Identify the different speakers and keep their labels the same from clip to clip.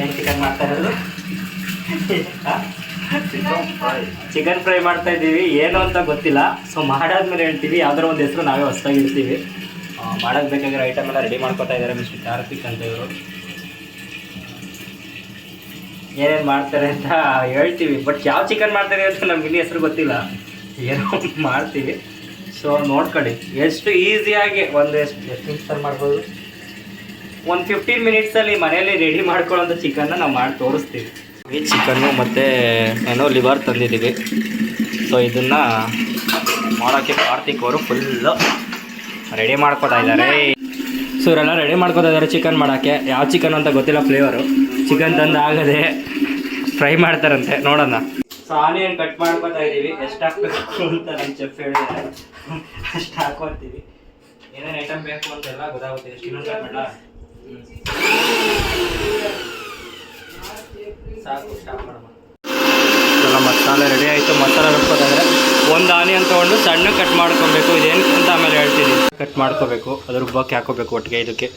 Speaker 1: ಏನು ಚಿಕನ್ ಮಾಡ್ತಾ chicken fry ಮಾಡ್ತಾ ಇದ್ದೀವಿ. ಏನು ಅಂತ ಗೊತ್ತಿಲ್ಲ. ಸೊ ಮಾಡಾದ್ಮೇಲೆ ಹೇಳ್ತೀವಿ. ಯಾವ್ದಾರ ಒಂದು ಹೆಸರು ನಾವೇ ಹೊಸದಾಗಿ ಇರ್ತೀವಿ ಮಾಡೋಕ್ಕೆ ಬೇಕಾಗಿರೋ ಐಟಮ್ ಎಲ್ಲ ರೆಡಿ ಮಾಡ್ಕೊತಾ ಇದ್ದಾರೆ ಮಿಸ್ಟರ್ ಕಾರ್ತಿಕ್ ಅಂತ ಇವರು. ಏನೇನು ಮಾಡ್ತಾರೆ ಅಂತ ಹೇಳ್ತೀವಿ. ಬಟ್ ಯಾವ ಚಿಕನ್ ಮಾಡ್ತಾರೆ ಅಂತ ನಮ್ಗೆ ಇನ್ನೂ ಹೆಸರು ಗೊತ್ತಿಲ್ಲ. ಏನೋ ಮಾಡ್ತೀವಿ. ಸೊ ನೋಡ್ಕೊಳ್ಳಿ. ಎಷ್ಟು ಈಸಿಯಾಗಿ ಒಂದು ಎಷ್ಟು ಎಷ್ಟು ಮಾಡ್ಬೋದು? ಒಂದು ಫಿಫ್ಟೀನ್ ಮಿನಿಟ್ಸಲ್ಲಿ ಮನೆಯಲ್ಲಿ ರೆಡಿ ಮಾಡ್ಕೊಳ್ಳೋಂಥ ಚಿಕನ್ನ ನಾವು ಮಾಡಿ ತೋರಿಸ್ತೀವಿ. ಈ ಚಿಕನ್ನು ಮತ್ತು ಏನೋ ಲಿವರ್ ತಂದಿದ್ದೀವಿ. ಸೊ ಇದನ್ನು ಮಾಡೋಕ್ಕೆ ಕಾರ್ತಿಕ್ ಅವರು ಫುಲ್ಲು ರೆಡಿ ಮಾಡ್ಕೊತಾ ಇದ್ದಾರೆ. ಸೊ ಇವರೆಲ್ಲ ರೆಡಿ ಮಾಡ್ಕೊತಾ ಇದ್ದಾರೆ ಚಿಕನ್ ಮಾಡೋಕ್ಕೆ ಯಾವ ಚಿಕನ್ ಅಂತ ಗೊತ್ತಿಲ್ಲ ಫ್ಲೇವರು ಚಿಕನ್ ತಂದು ಆಗದೆ ಫ್ರೈ ಮಾಡ್ತಾರಂತೆ. ನೋಡೋಣ. ಸೊ ಆನಿಯನ್ ಕಟ್ ಮಾಡ್ಕೊತಾ ಇದ್ದೀವಿ. ಎಷ್ಟು ಹಾಕ್ಬೇಕು ಅಂತ ನಮ್ಮ ಚೆಫ್ ಹೇಳಿದ್ದಾರೆ. ಅಷ್ಟು ಹಾಕೊತೀವಿ. ಏನೇನು ಐಟಮ್ ಬೇಕು ಅಂತೆಲ್ಲ ಗೊತ್ತಾಗುತ್ತೆ. ಎಷ್ಟು ಕಟ್ ಮಾಡಲ ಸಾಕು ಸ್ಟಾಪ್ ಮಸಾಲೆ ರೆಡಿ ಆಯಿತು. ಮಸಾಲೆ ರುಬ್ಕೋದಾದ್ರೆ ಒಂದು ಆನಿಯನ್ ತೊಗೊಂಡು ಸಣ್ಣ ಕಟ್ ಮಾಡ್ಕೊಬೇಕು. ಇದೇನು ಅಂತ ಆಮೇಲೆ ಹೇಳ್ತೀನಿ. ಕಟ್ ಮಾಡ್ಕೋಬೇಕು. ಅದು ರುಬ್ಬಕ್ಕೆ ಹಾಕೋಬೇಕು ಒಟ್ಟಿಗೆ ಇದಕ್ಕೆ.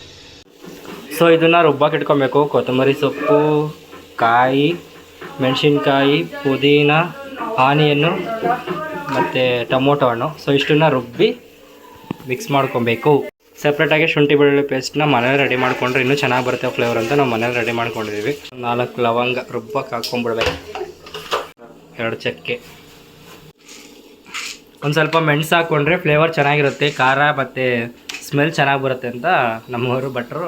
Speaker 1: ಸೊ ಇದನ್ನು ರುಬ್ಬಕ್ಕೆ ಇಟ್ಕೊಬೇಕು. ಕೊತ್ತಂಬರಿ ಸೊಪ್ಪು, ಕಾಯಿ, ಮೆಣಸಿನ್ಕಾಯಿ, ಪುದೀನ ಆನಿಯನ್ನು ಮತ್ತು ಟೊಮೊಟೊ ಹಣ್ಣು. ಸೊ ಇಷ್ಟನ್ನ ರುಬ್ಬಿ ಮಿಕ್ಸ್ ಮಾಡ್ಕೊಬೇಕು. ಸಪ್ರೇಟಾಗಿ ಶುಂಠಿ ಬೆಳ್ಳುಳ್ಳಿ ಪೇಸ್ಟ್ನ ಮನೇಲಿ ರೆಡಿ ಮಾಡ್ಕೊಂಡ್ರೆ ಇನ್ನೂ ಚೆನ್ನಾಗಿ ಬರುತ್ತೆ ಫ್ಲೇವರ್ ಅಂತ ನಾವು ಮನೇಲಿ ರೆಡಿ ಮಾಡ್ಕೊಂಡಿದ್ದೀವಿ ನಾಲ್ಕು ಲವಂಗ ರುಬ್ಬಕ್ಕೆ ಹಾಕ್ಕೊಂಡ್ಬಿಡ್ಬೇಕು ಎರಡು ಚಕ್ಕೆ. ಒಂದು ಸ್ವಲ್ಪ ಮೆಣಸು ಹಾಕ್ಕೊಂಡ್ರೆ ಫ್ಲೇವರ್ ಚೆನ್ನಾಗಿರುತ್ತೆ. ಖಾರ ಮತ್ತು ಸ್ಮೆಲ್ ಚೆನ್ನಾಗಿ ಬರುತ್ತೆ ಅಂತ ನಮ್ಮವರು ಭಟ್ರು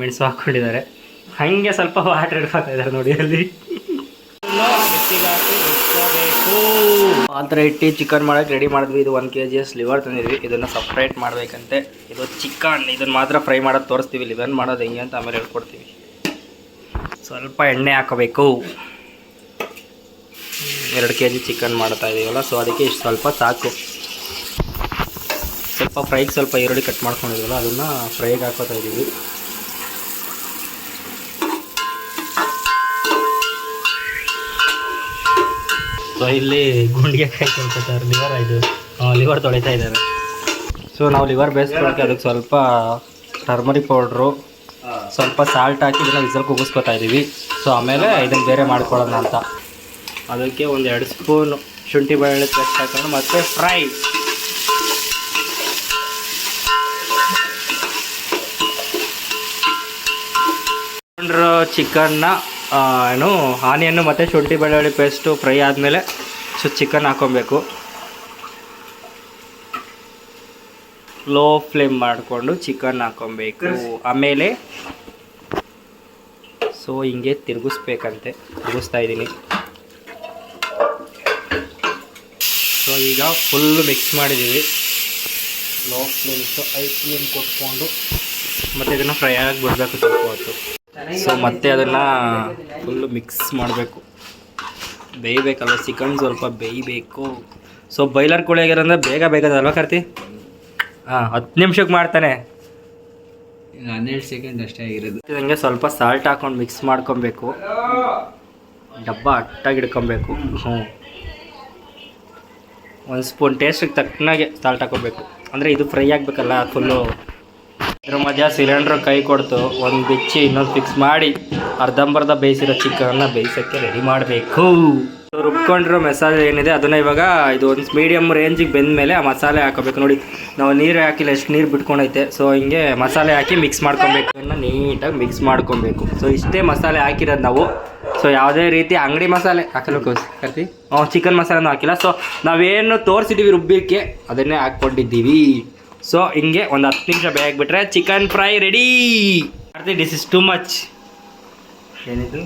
Speaker 1: ಮೆಣಸು ಹಾಕ್ಕೊಂಡಿದ್ದಾರೆ ಹಾಗೆ ಸ್ವಲ್ಪ ವಾಟರ್ ಹಿಡ್ಕೊತಾ ಇದ್ದಾರೆ ನೋಡಿ ಅಲ್ಲಿ. ಆ ಥರ ಇಟ್ಟು ಚಿಕನ್ ಮಾಡೋಕ್ಕೆ ರೆಡಿ ಮಾಡಿದ್ವಿ. ಇದು ಒನ್ ಕೆ ಜಿ ಲಿವರ್ ತಂದಿದ್ವಿ. ಇದನ್ನು ಸಪ್ರೇಟ್ ಮಾಡಬೇಕಂತೆ. ಇದು ಚಿಕನ್ ಇದನ್ನು ಮಾತ್ರ ಫ್ರೈ ಮಾಡೋದು ತೋರಿಸ್ತೀವಿ. ಲಿವರ್ ಮಾಡೋದು ಹೆಂಗೆ ಅಂತ ಆಮೇಲೆ ಹೇಳ್ಕೊಡ್ತೀವಿ. ಸ್ವಲ್ಪ ಎಣ್ಣೆ ಹಾಕೋಬೇಕು. ಎರಡು ಕೆ ಜಿ ಚಿಕನ್ ಮಾಡ್ತಾ ಇದೀವಲ್ಲ ಸೊ ಅದಕ್ಕೆ ಇಷ್ಟು ಸ್ವಲ್ಪ ಸಾಕು. ಸ್ವಲ್ಪ ಫ್ರೈಗೆ ಸ್ವಲ್ಪ ಈರುಳ್ಳಿ ಕಟ್ ಮಾಡ್ಕೊಂಡಿದ್ವಲ್ಲ, ಅದನ್ನು ಫ್ರೈಗೆ ಹಾಕೋತಾ ಇದ್ದೀವಿ ಸೊ ಇಲ್ಲಿ ಗುಂಡಿಗೆ ಕೈ ತೊಳ್ಕೊತಾರೆ. ಲಿವರ್ ಇದು. ಲಿವರ್ ತೊಳಿತಾ ಇದ್ದಾರೆ. ಸೊ ನಾವು ಲಿವರ್ ಬೇಯಿಸ್ಕೊಳಕ್ಕೆ ಅದಕ್ಕೆ ಸ್ವಲ್ಪ ಟರ್ಮರಿಕ್ ಪೌಡ್ರು ಸ್ವಲ್ಪ ಸಾಲ್ಟ್ ಹಾಕಿ ಇದನ್ನು ವಿಸಲ್ ಕುಗಿಸ್ಕೊತಾ ಇದ್ದೀವಿ ಸೊ ಆಮೇಲೆ ಇದನ್ನು ಬೇರೆ ಮಾಡ್ಕೊಳ್ಳೋಣ ಅಂತ. ಅದಕ್ಕೆ ಒಂದು ಎರಡು ಸ್ಪೂನ್ ಶುಂಠಿ ಬೆಳ್ಳುಳ್ಳಿ ಪೇಸ್ಟ್ ಹಾಕೊಂಡು ಮತ್ತೆ ಫ್ರೈ ಚಿಕನ್ನ ಏನು ಆನಿಯನ್ನು ಮತ್ತು ಶುಂಠಿ ಬೆಳ್ಳುಳ್ಳಿ ಪೇಸ್ಟು ಫ್ರೈ ಆದಮೇಲೆ ಸೊ ಚಿಕನ್ ಹಾಕೊಬೇಕು. ಲೋ ಫ್ಲೇಮ್ ಮಾಡಿಕೊಂಡು ಚಿಕನ್ ಹಾಕೊಬೇಕು. ಆಮೇಲೆ ಸೊ ಹಿಂಗೆ ತಿರುಗಿಸ್ಬೇಕಂತೆ. ತಿರುಗಿಸ್ತಾ ಇದ್ದೀನಿ. ಸೊ ಈಗ ಫುಲ್ ಮಿಕ್ಸ್ ಮಾಡಿದ್ದೀವಿ. ಲೋ ಫ್ಲೇಮ್ ಐ ಫ್ಲೇಮ್ ಕೊಟ್ಕೊಂಡು ಮತ್ತು ಇದನ್ನು ಫ್ರೈ ಆಗಿ ಬಿಡಬೇಕು ಸ್ವಲ್ಪ ಹೊತ್ತು. ಸೊ ಮತ್ತೆ ಅದನ್ನು ಫುಲ್ಲು ಮಿಕ್ಸ್ ಮಾಡಬೇಕು. ಬೇಯಬೇಕಲ್ಲ ಚಿಕನ್ ಸ್ವಲ್ಪ ಬೇಯಬೇಕು. ಸೊ ಬೈಲರ್ ಕೋಳಿ ಆಗಿರೋದ್ರೆ ಬೇಗ ಬೇಕದಲ್ವ ಕರ್ತಿ? ಹಾಂ ಹತ್ತು ನಿಮಿಷಕ್ಕೆ ಮಾಡ್ತಾನೆ.
Speaker 2: ಹನ್ನೆರಡು ಸೆಕೆಂಡ್ ಅಷ್ಟೇ ಆಗಿರೋದು.
Speaker 1: ನನಗೆ ಸ್ವಲ್ಪ ಸಾಲ್ಟ್ ಹಾಕೊಂಡು ಮಿಕ್ಸ್ ಮಾಡ್ಕೊಬೇಕು. ಡಬ್ಬ ಅಟ್ಟಾಗಿ ಹಿಡ್ಕೊಬೇಕು. ಹ್ಞೂ. ಒಂದು ಸ್ಪೂನ್ ಟೇಸ್ಟಿಗೆ ತಕ್ಕನಾಗೆ ಸಾಲ್ಟ್ ಹಾಕೋಬೇಕು. ಅಂದರೆ ಇದು ಫ್ರೈ ಆಗಬೇಕಲ್ಲ ಫುಲ್ಲು ಇದ್ರ ಮಧ್ಯ ಸಿಲಿಂಡ್ರ್ ಕೈ ಕೊಡ್ತು. ಒಂದು ಬಿಚ್ಚಿ ಇನ್ನೊಂದು ಫಿಕ್ಸ್ ಮಾಡಿ ಅರ್ಧಂಬರ್ಧ ಬೇಯಿಸಿರೋ ಚಿಕನ್ನ ಬೇಯಿಸೋಕ್ಕೆ ರೆಡಿ ಮಾಡಬೇಕು. ರುಬ್ಕೊಂಡಿರೋ ಮಸಾಲೆ ಏನಿದೆ, ಅದನ್ನ ಇವಾಗ ಇದು ಒಂದು ಮೀಡಿಯಮ್ ರೇಂಜಿಗೆ ಬೆಂದ ಮೇಲೆ ಆ ಮಸಾಲೆ ಹಾಕೋಬೇಕು. ನೋಡಿ, ನಾವು ನೀರು ಹಾಕಿಲ್ಲ, ಎಷ್ಟು ನೀರು ಬಿಟ್ಕೊಂಡೈತೆ. ಸೊ ಹಿಂಗೆ ಮಸಾಲೆ ಹಾಕಿ ಮಿಕ್ಸ್ ಮಾಡ್ಕೊಬೇಕು. ಅದನ್ನು ನೀಟಾಗಿ ಮಿಕ್ಸ್ ಮಾಡ್ಕೊಬೇಕು. ಸೊ ಇಷ್ಟೇ ಮಸಾಲೆ ಹಾಕಿರೋದು ನಾವು. ಸೊ ಯಾವುದೇ ರೀತಿ ಅಂಗಡಿ ಮಸಾಲೆ ಹಾಕಲು ಕರ್ತಿ ಚಿಕನ್ ಮಸಾಲೆನೂ ಹಾಕಿಲ್ಲ. ಸೊ ನಾವೇನು ತೋರಿಸಿದ್ದೀವಿ ರುಬ್ಬಿಕ್ಕೆ ಅದನ್ನೇ ಹಾಕ್ಕೊಂಡಿದ್ದೀವಿ. ಸೊ ಹಿಂಗೆ ಒಂದು ಹತ್ತು ನಿಮಿಷ ಬೇಯಕ್ಬಿಟ್ರೆ chicken fry ready this is too much ಏನಿದು?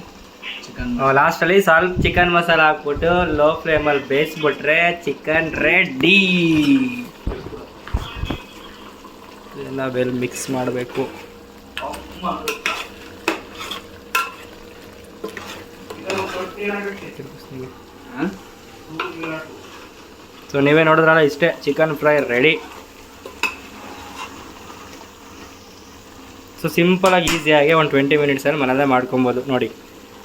Speaker 2: ಚಿಕನ್
Speaker 1: ಲಾಸ್ಟಲ್ಲಿ ಸ್ವಲ್ಪ ಚಿಕನ್ ಮಸಾಲ ಹಾಕ್ಬಿಟ್ಟು ಲೋ ಫ್ಲೇಮಲ್ಲಿ ಬೇಯಿಸ್ಬಿಟ್ರೆ ಚಿಕನ್ ರೆಡಿ ಎಲ್ಲ ಬೆಲ್ ಮಿಕ್ಸ್ ಮಾಡಬೇಕು. ಸೊ ನೀವೇ ನೋಡಿದ್ರಲ್ಲ ಇಷ್ಟೇ ಚಿಕನ್ ಫ್ರೈ ರೆಡಿ ಸೊ ಸಿಂಪಲಾಗಿ ಈಸಿಯಾಗಿ ಒಂದು ಟ್ವೆಂಟಿ ಮಿನಿಟ್ಸಲ್ಲಿ ಮನೆಯಲ್ಲೇ ಮಾಡ್ಕೊಬೋದು. ನೋಡಿ,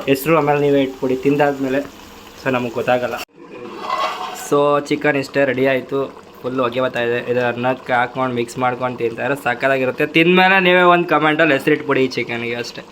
Speaker 1: ಹೆಸರು ಆಮೇಲೆ ನೀವೇ ಇಟ್ಕೊಡಿ. ತಿಂದಾದ್ಮೇಲೆ ಸೊ ನಮಗೆ ಗೊತ್ತಾಗಲ್ಲ. ಸೊ ಚಿಕನ್ ಇಷ್ಟೇ ರೆಡಿ ಆಯಿತು. ಫುಲ್ ಹೊಗೆ ಬರ್ತಾ ಇದೆ. ಇದು ಅನ್ನಕ್ಕೆ ಹಾಕ್ಕೊಂಡು ಮಿಕ್ಸ್ ಮಾಡ್ಕೊಂಡು ತಿಂತಾರೆ ಸಕ್ಕತ್ತಾಗಿರುತ್ತೆ ತಿಂದಮೇಲೆ ನೀವೇ ಒಂದು ಕಮೆಂಟಲ್ಲಿ ಹೆಸರಿಟ್ಬಿಡಿ ಈ ಚಿಕನ್ಗೆ ಅಷ್ಟೇ.